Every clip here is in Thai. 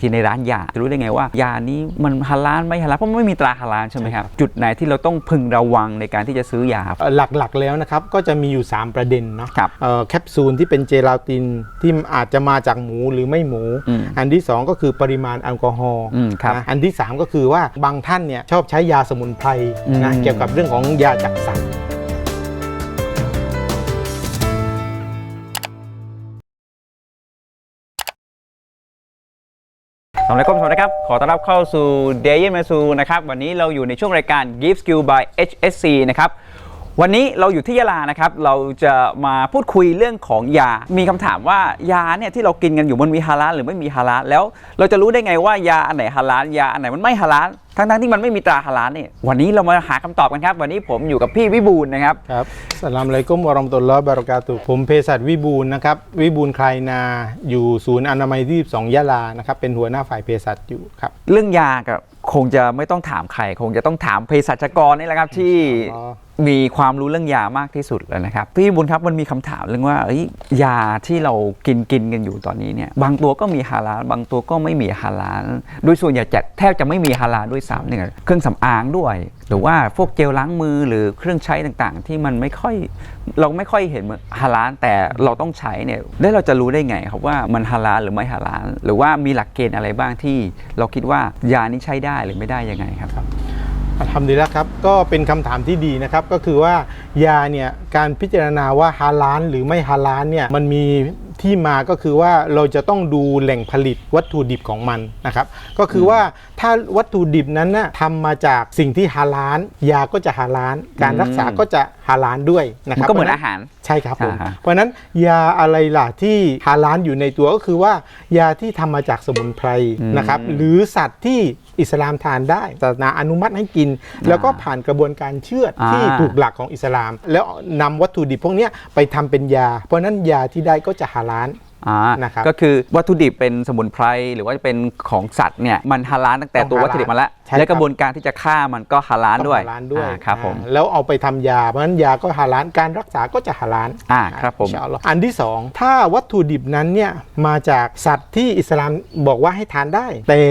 ที่ในร้านยาจะรู้ได้ไงว่ายานี้มันฮาลาลไม่ฮาลาลเพราะมันไม่มีตราฮาลาลใช่ไหมครับ จุดไหนที่เราต้องพึงระวังในการที่จะซื้อยาครับเอ่อหลักๆแล้วนะครับก็จะมีอยู่ 3 ประเด็นเนาะครับเอ่อแคปซูลที่เป็นเจลาตินที่อาจจะมาจากหมูหรือไม่หมู อืมอันที่ 2 ก็คือปริมาณแอลกอฮอล์อืมครับนะอันที่ 3 ก็คือว่าบางท่านเนี่ยชอบใช้ยาสมุนไพรนะอืมเกี่ยวกับเรื่องของยาจักสัตว์ สวัสดีครับสวัสดีครับ ขอต้อนรับเข้าสู่ Day in m a s u นะครับ วันนี้เราอยู่ในช่วงรายการ Give Skill by HSC นะครับ วันนี้เราอยู่ที่ยะลานะครับ เราจะมาพูดคุยเรื่องของยา มีคำถามว่ายาเนี่ยที่เรากินกันอยู่มันมีฮาลาลหรือไม่มีฮาลาลแล้วเราจะรู้ได้ไงว่ายาอันไหนฮาลาลยาอันไหนมันไม่ฮาลาลทั้งๆที่มันไม่มีตราฮาลาลเนี่ยวันนี้เรามาหาคำตอบกันครับ วันนี้ผมอยู่กับพี่วิบูลย์นะครับ ครับสลามอะลัยกุมวะเราะมะตุลลอฮ์บารอกาตุฮ์ผมเภสัชวิบูลย์นะครับ วิบูลย์คลายนาอยู่ศูนย์อนามัยที่2ยะลานะครับ เป็นหัวหน้าฝ่ายเภสัชอยู่ครับ เรื่องยากับคงจะไม่ต้องถามใคร คงจะต้องถามเภสัชกรนี่แหละครับที่อ๋อ มีความรู้เรื่องยามากที่สุดเลยนะครับพี่บุญครับมันมีคำถามเรื่องว่าเอ้ยยาที่เรากินกินกันอยู่ตอนนี้เนี่ยบางตัวก็มีฮาลาลบางตัวก็ไม่มีฮาลาลโดยส่วนใหญ่จะแทบจะไม่มีฮาลาลด้วยซ้ำเนี่ยเครื่องสำอางด้วย หรือว่าพวกเจลล้างมือหรือเครื่องใช้ต่างๆ ที่มันไม่ค่อยเราไม่ค่อยเห็นฮาลาลแต่เราต้องใช้เนี่ยแล้เราจะรู้ได้ไงครับว่ามันฮาลาลหรือไม่ฮาลาลหรือว่ามีหลักเกณฑ์อะไรบ้างที่ เราคิดว่ายานี้ใช้ได้หรือไม่ได้ยังไงครับ อัลฮัมดุลิลละครับ ก็เป็นคำถามที่ดีนะครับ ก็คือว่ายาเนี่ยการพิจารณาว่าฮาลาลหรือไม่ฮาลาลเนี่ยมันมีที่มาก็คือว่าเราจะต้องดูแหล่งผลิตวัตถุดิบของมันนะครับ ก็คือว่าถ้าวัตถุดิบนั้นนะทำมาจากสิ่งที่ฮาลาลยาก็จะฮาลาลการรักษาก็จะฮาลาลด้วยนะคมัรันบก็เหมือนอาหารใช่ครับผมอ่าฮะเพราะฉะนั้นยาอะไรล่ะที่ฮาลาลอยู่ในตัวก็คือว่ายาที่ทำมาจากสมุนไพรนะครับ หรือสัตว์ที่ อิสลามทานได้ศาสนาอนุมัติให้กิน แล้วก็ผ่านกระบวนการเชื่อดอ่าที่ถูกหลักของอิสลาม แล้วนำวัตถุดิบพวกเนี้ยไปทำเป็นยา เพราะฉะนั้นยาที่ได้ก็จะฮาลาลอ่านะครับก็คือวัตถุดิบเป็นสมุนไพรหรือว่าจะเป็นของสัตว์เนี่ยมันฮาลาลตั้งแต่ต้องตัวฮาลาลวัตถุดิบมาแล้วใช่ครับและกระบวนการที่จะฆ่ามันก็ฮาลาลด้วยต้องฮาลาลด้วยอ่าครับผมอ่าแล้วเอาไปทำยาเพราะฉะนั้นยาก็ฮาลาลการรักษาก็จะฮาลาลอ่าครับผมอินชาอัลลอฮ์อันที่สองถ้าวัตถุดิบนั้นเนี่ยมาจากสัตว์ที่อิสลามบอกว่าให้ทานได้ แต่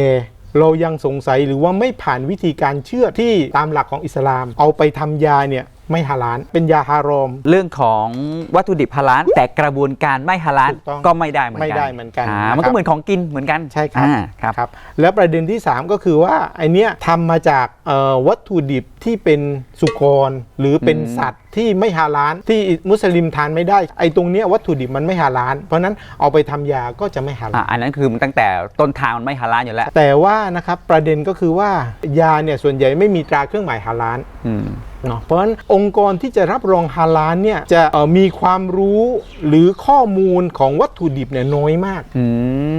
เรายังสงสัยหรือว่าไม่ผ่านวิธีการเชื่อดที่ตามหลักของอิสลาม เอาไปทำยาเนี่ยไม่ฮาลาลเป็นยาฮารอม เรื่องของวัตถุดิบฮาลาลแต่กระบวนการไม่ฮาลาลถูกต้องก็ไม่ได้เหมือนกันไม่ได้เหมือนกันอ่านะครับมันก็เหมือนของกินเหมือนกันใช่ครับอ่าครับครับ แล้วประเด็นที่ 3 ก็คือว่าไอเนี้ยทำมาจากเอ่อวัตถุดิบที่เป็นสุกรหรือเป็นอืมสัตว์ ที่ไม่ฮาลาลที่มุสลิมทานไม่ได้ ไอตรงเนี้ยวัตถุดิบมันไม่ฮาลาลเพราะฉะนั้นเอาไปทำยาก็จะไม่ฮาลาอ่าลอันนั้นคือมันตั้งแต่ต้นทางมันไม่ฮาลาลอยู่แล้ว แต่ว่านะครับประเด็นก็คือว่ายาเนี่ยส่วนใหญ่ไม่มีตราเครื่องหมายฮาลาลอืมเนาะเพราะฉะนั้นองค์กรที่จะรับรองฮาลาลเนี่ยจะเอ่อมีความรู้หรือข้อมูลของวัตถุดิบเนี่ยน้อยมากอื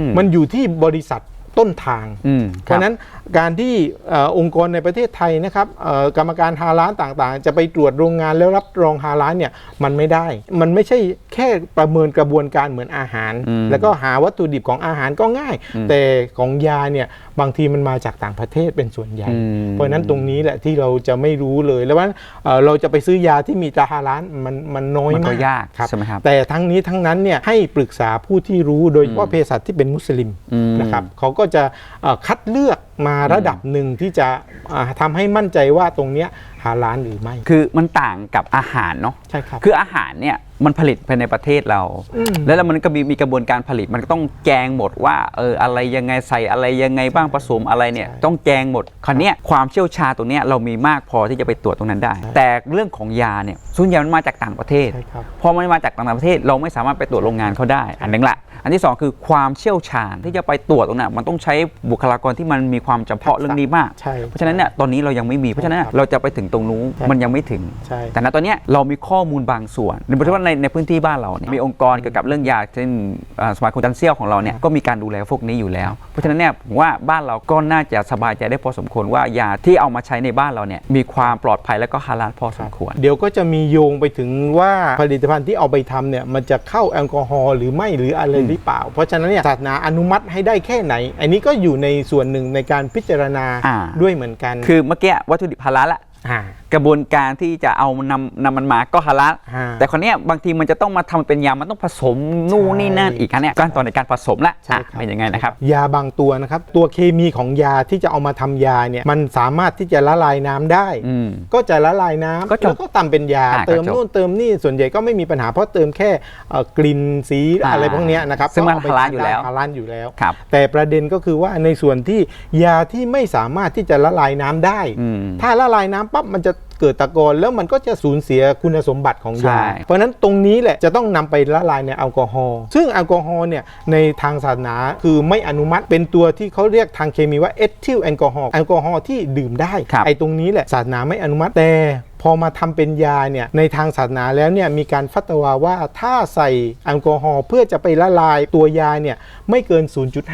มมันอยู่ที่บริษัท ต้นทางอืมเพราะฉะนั้นการที่เอ่อองค์กรในประเทศไทยนะครับเอ่อกรรมการฮาลาลต่างๆ จะไปตรวจโรงงานแล้วรับรองฮาลาลเนี่ยมันไม่ได้ มันไม่ใช่แค่ประเมินกระบวนการเหมือนอาหารอืมแล้วก็หาวัตถุดิบของอาหารก็ง่าย แต่ของยาเนี่ยบางทีมันมาจากต่างประเทศเป็นส่วนใหญ่อืมเพราะฉะนั้นตรงนี้แหละที่เราจะไม่รู้เลยแล้วว่าเอ่อเราจะไปซื้อยาที่มีตราฮาลาลมันมันน้อยมันก็มากยากครับใช่ไหมครับแต่ทั้งนี้ทั้งนั้นเนี่ยให้ปรึกษาผู้ที่รู้โดยเฉพาะเภสัชที่เป็นมุสลิมอืมนะครับเขาก็จะเอ่อคัดเลือกมาระดับหนึ่งที่จะอ่าทำให้มั่นใจว่าตรงเนี้ยฮาลาลหรือไม่ คือมันต่างกับอาหารเนาะใช่ครับคืออาหารเนี่ยมันผลิตภายในประเทศเราอืมแล้วมันก็มีมีกระบวนการผลิตมันก็ต้องแจงหมดว่าเอออะไรยังไงใส่อะไรยังไงบ้างผสมอะไรเนี่ยใช่ต้องแจงหมดคราวเนี้ยความเชี่ยวชาญตรงเนี้ยเรามีมากพอที่จะไปตรวจตรงนั้นได้ใช่แต่เรื่องของยาเนี่ยส่วนใหญ่มันมาจากต่างประเทศใช่ครับพอมันมาจากต่างประเทศเราไม่สามารถไปตรวจโรงงานเขาได้ อันหนึงละ อันที่สองคือความเชี่ยวชาญที่จะไปตรวจตรงนั้นมันต้องใช้บุคลากรที่มันมีความเฉพาะเรื่องนี้มาก ใช่ เพราะฉะนั้นเนี่ยตอนนี้เรายังไม่มีเพราะฉะนั้นเนี่ยเราจะไปถึงตรงนู้นใช่มันยังไม่ถึง ใช่ แต่ณตอนเนี้ยเรามีข้อมูลบางส่วนในประเทศว่าในในพื้นที่บ้านเราเนี่ยมีองค์กรเกี่ยวกับเรื่องยาเช่นอ่าสมาคมจันเซียวของเราเนี่ยก็มีการดูแลพวกนี้อยู่แล้ว เพราะฉะนั้นเนี่ยผมว่าบ้านเราก็น่าจะสบายใจได้พอสมควรว่ายาที่เอามาใช้ในบ้านเราเนี่ยมีความปลอดภัยและก็ฮาลาลพอสมควร เดี๋ยวก็จะมีโยงไปถึงว่าผลิตภัณฑ์ที่เอาไปทำเนี่ยมันจะเข้าแอลกอฮอล์หรือไม่หรืออะไรหรือเปล่า เพราะฉะนั้นเนี่ยศาสนาอนุมัติให้ได้แค่ไหน อันนี้ก็อยู่ในส่วนหนึ่งในการพิจารณาอ่าด้วยเหมือนกัน คือเมื่อกี้วัตถุดิบฮาลาลละอ่า กระบวนการที่จะเอานำนำมันมาก็ฮาลาลอ่าแต่คนเนี้ยบางทีมันจะต้องมาทำเป็นยา มันต้องผสมนู่นนี่นั่นอีกอันเนี้ยขั้นตอนในการผสมละใช่อะครับ เป็นยังไงนะครับ ยาบางตัวนะครับ ตัวเคมีของยาที่จะเอามาทำยาเนี่ยมันสามารถที่จะละลายน้ำได้ อืม ก็จะละลายน้ำก็จบแล้วก็ทำเป็นยา อ่าเติมก็จบนู่นเติมนี่ส่วนใหญ่ก็ไม่มีปัญหาเพราะเติมแค่เอ่อกลิ่นสีอ่าอะไรพวกเนี้ยนะครับซึ่งมันก็เไปฮาลาลอยู่แล้วฮาลาลอยู่แล้ว ครับแต่ประเด็นก็คือว่าในส่วนที่ยาที่ไม่สามารถที่จะละลายน้ำได้ อืม ถ้าละลายน้ำปั๊บมันจะ เกิดตะกอนแล้วมันก็จะสูญเสียคุณสมบัติของยาใช่เพราะฉะนั้นตรงนี้แหละจะต้องนำไปละลายในแอลกอฮอล์ซึ่งแอลกอฮอล์เนี่ยในทางศาสนาคือไม่อนุมัติเป็นตัวที่เขาเรียกทางเคมีว่าเอทิลแอลกอฮอล์แอลกอฮอล์ที่ดื่มได้ครับไอ้ตรงนี้แหละศาสนาไม่อนุมัติแต่พอมาทำเป็นยาเนี่ยในทางศาสนาแล้วเนี่ยมีการฟัตวาว่าถ้าใส่แอลกอฮอล์เพื่อจะไปละลายตัวยาเนี่ยไม่เกิน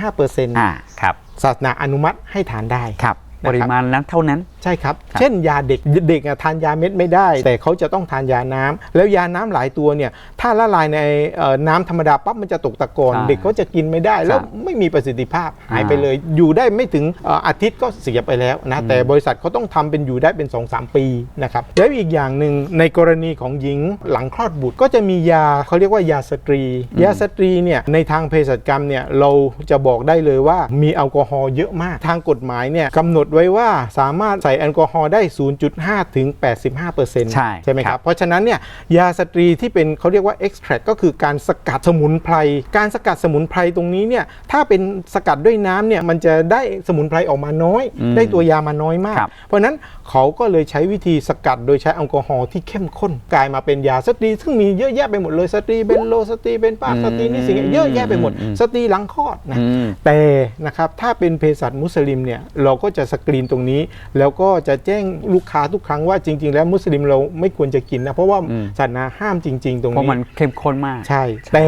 0.5%อ่าครับศาสนาอนุมัติให้ทานได้ครับนะครับ ปริมาณนั้นเท่านั้น ใช่ครับครับเช่นยาเด็กเด็กอะทานยาเม็ดไม่ได้ แต่เขาจะต้องทานยาน้ำแล้วยาน้ำหลายตัวเนี่ยถ้าละลายในเอ่อน้ำธรรมดาปั๊บมันจะตกตะกอนใช่เด็กก็จะกินไม่ได้ แล้วครับไม่มีประสิทธิภาพหายอ่าไปเลย อยู่ได้ไม่ถึงเอ่ออาทิตย์ก็เสียไปแล้วนะแต่บริษัทเขาต้องทำเป็นอยู่ได้เป็น 2-3 ปีนะครับแล้วอีกอย่างหนึ่งในกรณีของหญิงหลังคลอดบุตรก็จะมียาเขาเรียกว่ายาสตรี ยาสตรีเนี่ยในทางเภสัชกรรมเนี่ยเราจะบอกได้เลยว่ามีแอลกอฮอล์เยอะมากทางกฎหมายเนี่ยกำหนดไว้ว่าสามารถใส่แอลกอฮอล์ได้ 0.5 ถึง 85%ใช่ใช่ไหมคครัรับบเพราะฉะนั้นเนี่ยยาสตรีที่เป็นเขาเรียกว่า extract ก็คือการสกัดสมุนไพร การสกัดสมุนไพรตรงนี้เนี่ยถ้าเป็นสกัดด้วยน้ำเนี่ยมันจะได้สมุนไพรออกมาน้อยอืมได้ตัวยามาน้อยมากครับเพราะฉะนั้นเขาก็เลยใช้วิธีสกัดโดยใช้แอลกอฮอล์ที่เข้มข้นกลายมาเป็นยาสตรี ซึ่งมีเยอะแยะไปหมดเลยสตรีเบนโลสตรีเบนปากสตรีนี่สิ่งเยอะแยะไปหมดอืมสตรีหลังคลอดนะอืมแต่นะครับถ้าเป็นเภสัชมุสลิมเนี่ยเราก็จะสกรีนตรงนี้ แล้วก็จะแจ้งลูกค้าทุกครั้งว่าจริง ๆ แล้วมุสลิมเราไม่ควรจะกินนะเพราะว่าอืมศาสนาห้ามจริง ๆ ตรงเพราะนี้มันเข้มข้นมากใช่ แต่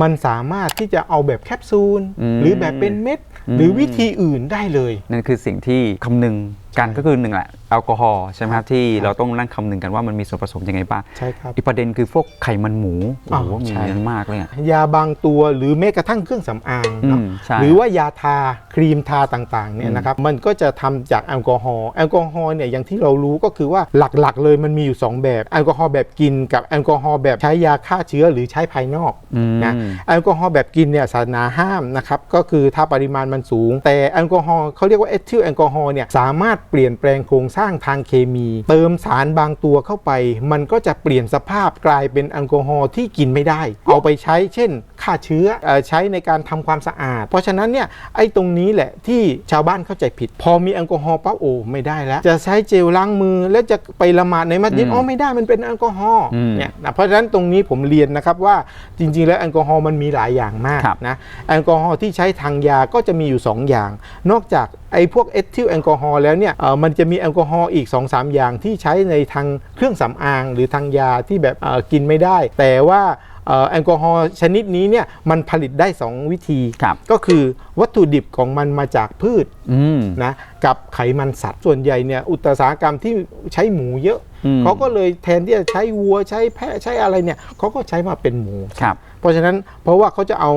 มันสามารถที่จะเอาแบบแคปซูลอืมหรือแบบเป็นเม็ด หรือวิธีอื่นได้เลย นั่นคือสิ่งที่คำนึงกันก็คือหนึ่งแหละ แอลกอฮอล์ใช่ไหมครับที่เราต้องนั่งคำนึงกันว่ามันมีส่วนผสมยังไงบ้างใช่ครับ อีกประเด็นคือพวกไขมันหมูโอ้โหอ๋อมีใช่เยอะมากเลยอะ ยาบางตัวหรือแม้กระทั่งเครื่องสำอางเนาะอืมใช่หรือว่ายาทาครีมทาต่างๆเนี่ยนะครับมันก็จะทำจากแอลกอฮอล์แอลกอฮอล์เนี่ยอย่างที่เรารู้ก็คือว่าหลักๆ เลยมันมีอยู่ 2 แบบแอลกอฮอล์แบบกินกับแอลกอฮอล์แบบใช้ยาฆ่าเชื้อหรือใช้ภายนอกอืม นะแอลกอฮอล์แบบกินเนี่ยศาสนาห้ามนะครับก็คือถ้าปริมาณมันสูง แต่แอลกอฮอล์เขาเรียกว่าเอทิลแอลกอฮอล์เนี่ยสามารถเปลี่ยนแปลงโครงสร้างทางเคมี เติมสารบางตัวเข้าไป มันก็จะเปลี่ยนสภาพกลายเป็นแอลกอฮอล์ที่กินไม่ได้ เอาไปใช้เช่นฆ่าเชื้อเอ่อใช้ในการทำความสะอาด เพราะฉะนั้นเนี่ยไอ้ตรงนี้แหละที่ชาวบ้านเข้าใจผิด พอมีแอลกอฮอล์ปั๊บโอ้ไม่ได้แล้ว จะใช้เจลล้างมือแล้วจะไปละหมาดในมัสยิดอืมอ๋อไม่ได้มันเป็นแอลกอฮอล์อืมเนี่ยนะเพราะฉะนั้นตรงนี้ผมเรียนนะครับว่าจริง ๆ แล้วแอลกอฮอล์มันมีหลายอย่างมากครับนะแอลกอฮอล์ที่ใช้ทางยาก็จะมีอยู่ 2 อย่าง นอกจาก ไอ้พวกเอทิลแอลกอฮอล์แล้วเนี่ยเอ่อมันจะมีแอลกอฮอล์อีก 2-3 อย่างที่ใช้ในทางเครื่องสำอางหรือทางยาที่แบบเอ่อกินไม่ได้ แต่ว่าเอ่อแอลกอฮอล์ชนิดนี้เนี่ยมันผลิตได้ 2 วิธีครับก็คือวัตถุดิบของมันมาจากพืชอืมนะกับไขมันสัตว์ส่วนใหญ่เนี่ยอุตสาหกรรมที่ใช้หมูเยอะอืมเขาก็เลยแทนที่จะใช้วัวใช้แพะใช้อะไรเนี่ยเขาก็ใช้มาเป็นหมูครับ เพราะฉะนั้นเพราะว่าเขาจะเอา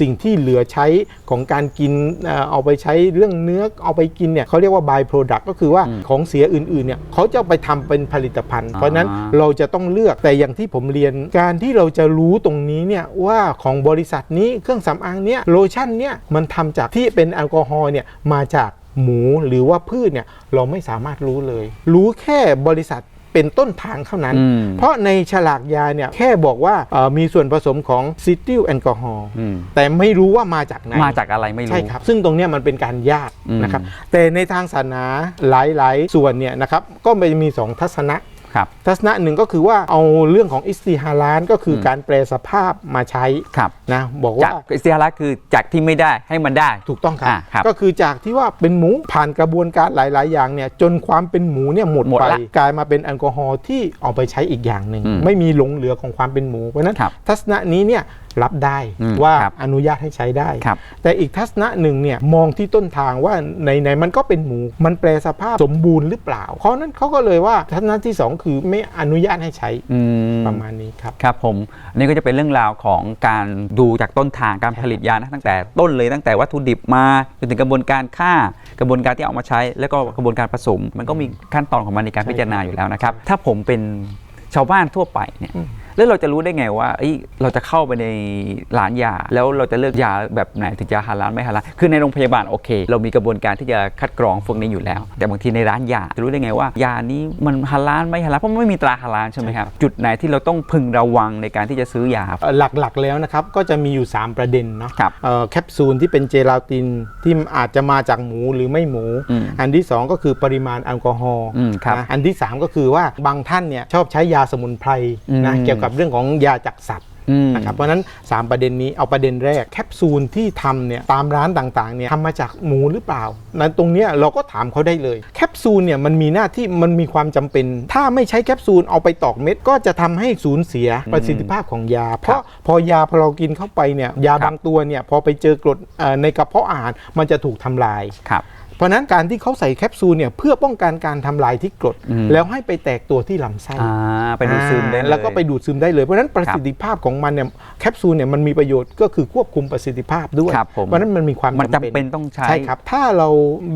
สิ่งที่เหลือใช้ของการกินเอ่อเอาไปใช้เรื่องเนื้อเอาไปกินเนี่ยเขาเรียกว่า by product ก็คือว่าของเสียอื่นๆเนี่ยเขาจะเอาไปทำเป็นผลิตภัณฑ์ เพราะฉะนั้นเราจะต้องเลือกแต่อย่างที่ผมเรียนการที่เราจะรู้ตรงนี้เนี่ยว่าของบริษัทนี้เครื่องสำอางเนี่ยโลชั่นเนี่ยมันทำจากที่เป็นแอลกอฮอล์เนี่ยมาจากหมูหรือว่าพืชเนี่ยเราไม่สามารถรู้เลย รู้แค่บริษัท เป็นต้นทางเท่านั้นอืมเพราะในฉลากยาเนี่ยแค่บอกว่าเอ่อมีส่วนผสมของซิติลแอลกอฮอล์อืมแต่ไม่รู้ว่ามาจากไหนมาจากอะไรไม่รู้ใช่ครับ ซึ่งตรงเนี้ยมันเป็นการยากอืมนะครับแต่ในทางศาสนาหลาย ๆ ส่วนเนี่ยนะครับก็ไม่มีสองทัศนะ ครับทัศนะหนึ่งก็คือว่าเอาเรื่องของอิสติฮาลานก็คืออมการแปลสภาพมาใช้ครับนะบอกจากว่าอิสติฮาระคือจากที่ไม่ได้ให้มันได้ถูกต้องครับอ่าครับ ก็คือจากที่ว่าเป็นหมูผ่านกระบวนการหลาย ๆ อย่างเนี่ยจนความเป็นหมูเนี่ยหมดหมดไปละกลายมาเป็นแอลกอฮอล์ที่เอาไปใช้อีกอย่างหนึ่งอืมไม่มีหลงเหลือของความเป็นหมูเพราะฉะนั้นครับทัศนะนี้เนี่ยรับได้อืมว่าครับอนุญาตให้ใช้ได้ครับแต่อีกทัศนะหนึ่งเนี่ยมองที่ต้นทางว่าในในมันก็เป็นหมู มันแปลสภาพสมบูรณ์หรือเปล่าเพราะนั้นเขาก็เลยว่าทัศนะที่สองคือไม่อนุญาตให้ใช้อืม ประมาณนี้ครับ ครับผมอันนี้ก็จะเป็นเรื่องราวของการดูจากต้นทางการผลิตยานะตั้งแต่ต้นเลยตั้งแต่วัตถุดิบมาจนถึงกระบวนการฆ่ากระบวนการที่เอามาใช้ แล้วก็กระบวนการผสม มันก็มีขั้นตอนของมันในการใช่พิจารณาอยู่แล้วนะครับ ถ้าผมเป็นชาวบ้านทั่วไปเนี่ย อืม แล้วเราจะรู้ได้ไงว่าเอ้ยเราจะเข้าไปในร้านยา แล้วเราจะเลือกยาแบบไหนถึงจะฮาลาลไม่ฮาลาลคือในโรงพยาบาลโอเค เรามีกระบวนการที่จะคัดกรองพวกนี้อยู่แล้ว แต่บางทีในร้านยาจะรู้ได้ไงว่า ยานี้มันฮาลาลไม่ฮาลาลเพราะมันไม่มีตราฮาลาลใช่ไหมครับจุดไหนที่เราต้องพึงระวังในการที่จะซื้อยาครับเอ่อหลักๆแล้วนะครับก็จะมีอยู่ 3 ประเด็นเนาะครับเอ่อแคปซูลที่เป็นเจลาตินที่อาจจะมาจากหมูหรือไม่หมูอืมอันที่ 2 ก็คือปริมาณแอลกอฮอล์อืมครับนะอันที่ 3 ก็คือว่าบางท่านเนี่ยชอบใช้ยาสมุนไพรนะอืมเกี่ยวกับเรื่องของยาจากสัตว์อืมนะครับเพราะฉะนั้น 3 ประเด็นนี้เอาประเด็นแรกแคปซูลที่ทำเนี่ยตามร้านต่างๆเนี่ยทำมาจากหมูหรือเปล่านั้นตรงเนี้ยเราก็ถามเขาได้เลย แคปซูลเนี่ยมันมีหน้าที่มันมีความจำเป็น ถ้าไม่ใช้แคปซูลเอาไปตอกเม็ด ก็จะทำให้สูญเสียประสิทธิภาพของยา เพราะพอยาพอเรากินเข้าไปเนี่ยยาครับบางตัวเนี่ยพอไปเจอกรดเอ่อในกระเพาะอาหารมันจะถูกทำลายครับ เพราะฉะนั้นการที่เขาใส่แคปซูลเนี่ยเพื่อป้องกันการทำลายที่กรดอืมแล้วให้ไปแตกตัวที่ลำไส้อ่าไปดูดซึมได้เลยแล้วก็ไปดูดซึมได้เลย เพราะฉะนั้นประสิทธิภาพของมันเนี่ยแคปซูลเนี่ยมันมีประโยชน์ก็คือควบคุมประสิทธิภาพด้วยครับผมเพราะฉะนั้นมันมีความมันจำเป็นต้องใช้ใช่ครับถ้าเรา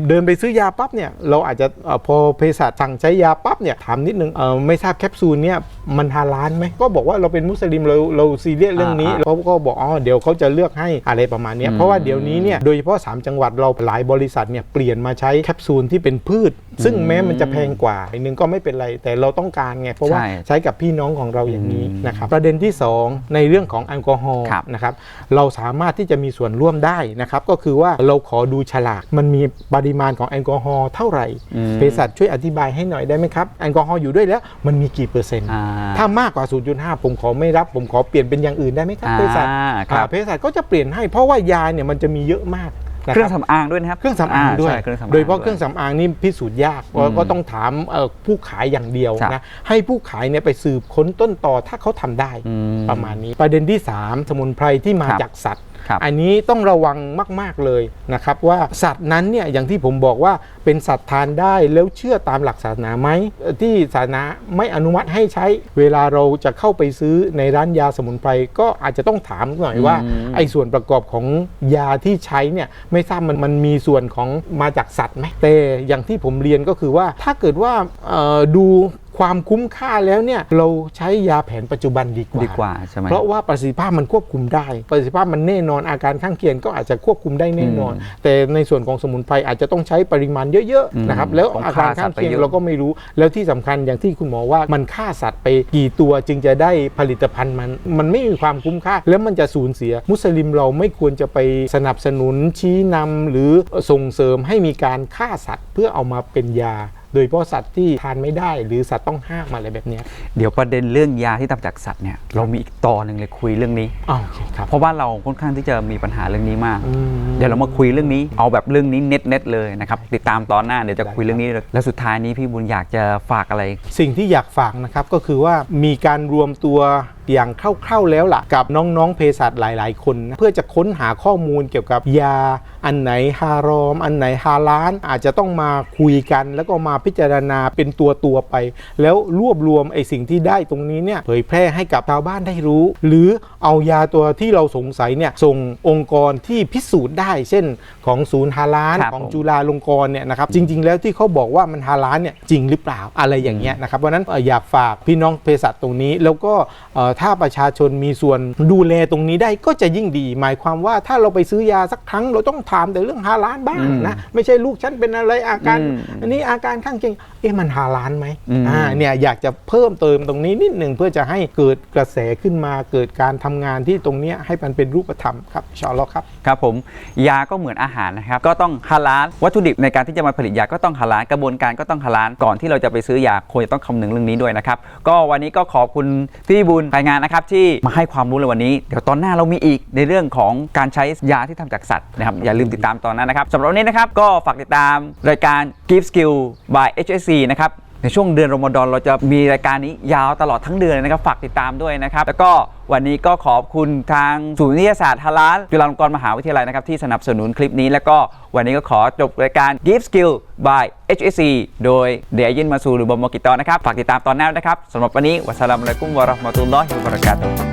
เดินไปซื้อยาปั๊บเนี่ยเราอาจจะเอ่อพอเภสัชสั่งใช้ยาปั๊บเนี่ยถามนิดนึงเออไม่ทราบแคปซูลเนี่ยมันฮาลาลไหมก็บอกว่าเราเป็นมุสลิมเราเราซีเรียสเรื่องนี้อ่าเขาก็บอกอ๋อเดี๋ยวเขาจะเลือกให้อะไรประมาณเนี้ยอืมเพราะว่าเดี๋ยวนี้เนี่ยโดยเฉพาะสามจังหวัดเราหลายบริษัทเนี่ยเปลี่ยนมาใช้แคปซูลที่เป็นพืช ซึ่งแม้มันจะแพงกว่าอีกนึงก็ไม่เป็นไรแต่เราต้องการไงเพราะว่าใช่ใช้กับพี่น้องของเราอย่างนี้อืมนะครับประเด็นที่ 2 ในเรื่องของแอลกอฮอล์ครับนะครับเราสามารถที่จะมีส่วนร่วมได้นะครับก็คือว่าเราขอดูฉลากมันมีปริมาณของแอลกอฮอล์เท่าไหร่อืมเภสัชช่วยอธิบายให้หน่อยได้ไหมครับแอลกอฮอล์อยู่ด้วยแล้วมันมีกี่เปอร์เซ็นต์อ่าถ้ามากกว่า 0.5 ผมขอไม่รับ ผมขอเปลี่ยนเป็นอย่างอื่นได้ไหมครับเภสัชอ่าครับอ่าเภสัชก็จะเปลี่ยนให้เพราะว่ายาเนี่ยมันจะมีเยอะมากนะเครื่องบสำอางด้วยนะครับ เครื่องสำอางด้วยใช่เครื่องสำอางโดยเฉพาะด้วเครื่องสำอางนี่พิสูจน์ยากอืมก็ต้องถามเอ่อผู้ขายอย่างเดียวครับนะ ให้ผู้ขายเนี่ยไปสืบค้นต้นต่อถ้าเขาทำได้อืมประมาณนี้ ประเด็นที่ 3 สมุนไพรที่มาครับจากสัตว์ครับ อันนี้ต้องระวังมาก ๆ เลยนะครับว่าสัตว์นั้นเนี่ยอย่างที่ผมบอกว่าเป็นสัตว์ทานได้แล้วเชื่อตามหลักศาสนาไหมเอ่อที่ศาสนาไม่อนุมัติให้ใช้เวลาเราจะเข้าไปซื้อในร้านยาสมุนไพรก็อาจจะต้องถามหน่อยว่าอืมไอ้ส่วนประกอบของยาที่ใช้เนี่ยไม่ทราบมันมันมีส่วนของมาจากสัตว์ไหมแต่อย่างที่ผมเรียนก็คือว่าถ้าเกิดว่าเอ่อดู ความคุ้มค่าแล้วเนี่ยเราใช้ยาแผนปัจจุบันดีกว่าดีกว่าใช่ไหมเพราะว่าประสิทธิภาพมันควบคุมได้ ประสิทธิภาพมันแน่นอนอาการข้างเคียงก็อาจจะควบคุมได้แน่นอนอืมแต่ในส่วนของสมุนไพรอาจจะต้องใช้ปริมาณเยอะอืมๆนะครับแล้วต้องอาการข้างเคียงฆ่าสัตว์ไปเยอะเราก็ไม่รู้ แล้วที่สำคัญอย่างที่คุณหมอว่ามันฆ่าสัตว์ไปกี่ตัวจึงจะได้ผลิตภัณฑ์มัน มันไม่มีความคุ้มค่า แล้วมันจะสูญเสีย มุสลิมเราไม่ควรจะไปสนับสนุนชี้นำหรือส่งเสริมให้มีการฆ่าสัตว์เพื่อเอามาเป็นยา โดยเฉพาะสัตว์ที่ทานไม่ได้ หรือสัตว์ต้องห้ามอะไรแบบเนี้ยเดี๋ยวประเด็นเรื่องยาที่ทำจากสัตว์เนี่ยเรามีอีกตอนหนึ่งเลยคุยเรื่องนี้อ๋อโอเคครับเพราะว่าเราค่อนข้างที่จะมีปัญหาเรื่องนี้มากอืมเดี๋ยวเรามาคุยเรื่องนี้เอาแบบเรื่องนี้เน็ตเน็ตๆเลยนะครับติดตามตอนหน้าเดี๋ยวจะคุยเรื่องนี้เลยแล้วสุดท้ายนี้พี่บุญอยากจะฝากอะไร สิ่งที่อยากฝากนะครับก็คือว่ามีการรวมตัวอย่างคร่าวๆแล้วล่ะกับน้องๆเภสัชหลาย ๆ คนนะเพื่อจะค้นหาข้อมูลเกี่ยวกับยา อันไหนฮารอม อันไหนฮาลาน อาจจะต้องมาคุยกัน แล้วก็มาพิจารณาเป็นตัวตัวๆไป แล้วรวบรวมไอ้สิ่งที่ได้ตรงนี้เนี่ยเผยแพร่ให้กับชาวบ้านได้รู้ หรือเอายาตัวที่เราสงสัยเนี่ยส่งองค์กรที่พิสูจน์ได้ เช่น ของศูนย์ฮาลานครับของผม จุฬาลงกรณ์เนี่ยนะครับจริง ๆ แล้วที่เขาบอกว่ามันฮาลาลเนี่ยจริงหรือเปล่าอะไรอย่างเงี้ยนะครับเพราะฉะนั้นเอ่ออยากฝากพี่น้องเภสัชตรงนี้แล้วก็เอ่อถ้าประชาชนมีส่วนดูแลตรงนี้ได้ก็จะยิ่งดี หมายความว่าถ้าเราไปซื้อยาสักครั้ง เราต้องถามแต่เรื่องฮาลาลบ้างอืมนะไม่ใช่ลูกฉันเป็นอะไรอาการอืมอันนี้อาการข้างเคียงเอ๊ะมันฮาลาลไหมอืมอ่าเนี่ยอยากจะเพิ่มเติมตรงนี้นิดหนึ่งเพื่อจะให้เกิดกระแสขึ้นมาเกิดการทำงานที่ตรงเนี้ยให้มันเป็นรูปธรรมครับอินชาอัลลอฮ์ครับครับผมยาก็เหมือนอาหารนะครับก็ต้องฮาลาลวัตถุดิบในการที่จะมาผลิตยาก็ต้องฮาลาลกระบวนการก็ต้องฮาลาลก่อนที่เราจะไปซื้อยาควรจะต้องคำนึงเรื่องนี้ด้วยนะครับก็วันนี้ก็ขอบคุณพี่บุญรายงานนะครับที่มาให้ความรู้ในวันนี้ เดี๋ยวตอนหน้าเรามีอีกในเรื่องของการใช้ยาที่ทำจากสัตว์นะครับอย่าลืมติดตามตอนนั้นนะครับสำหรับวันนี้นะครับก็ฝากติดตามรายการ Give Skill by HSC นะครับ ในช่วงเดือนรอมฎอนเราจะมีรายการนี้ยาวตลอดทั้งเดือนนะครับฝากติดตามด้วยนะครับแล้วก็วันนี้ก็ขอบคุณทางศูนย์วิทยาศาสตร์ฮาลาลจุฬาลงกรณ์มหาวิทยาลัยนะครับที่สนับสนุนคลิปนี้ แล้วก็วันนี้ก็ขอจบรายการ Give Skill by HSC โดยเดียยินมาซูหรือบอมกิตอนะครับฝากติดตามตอนหน้าด้วยนะครับสำหรับวันนี้วัสสลามุอะลัยกุมวะราะห์มะตุลลอฮิวะบะเราะกาตุฮ์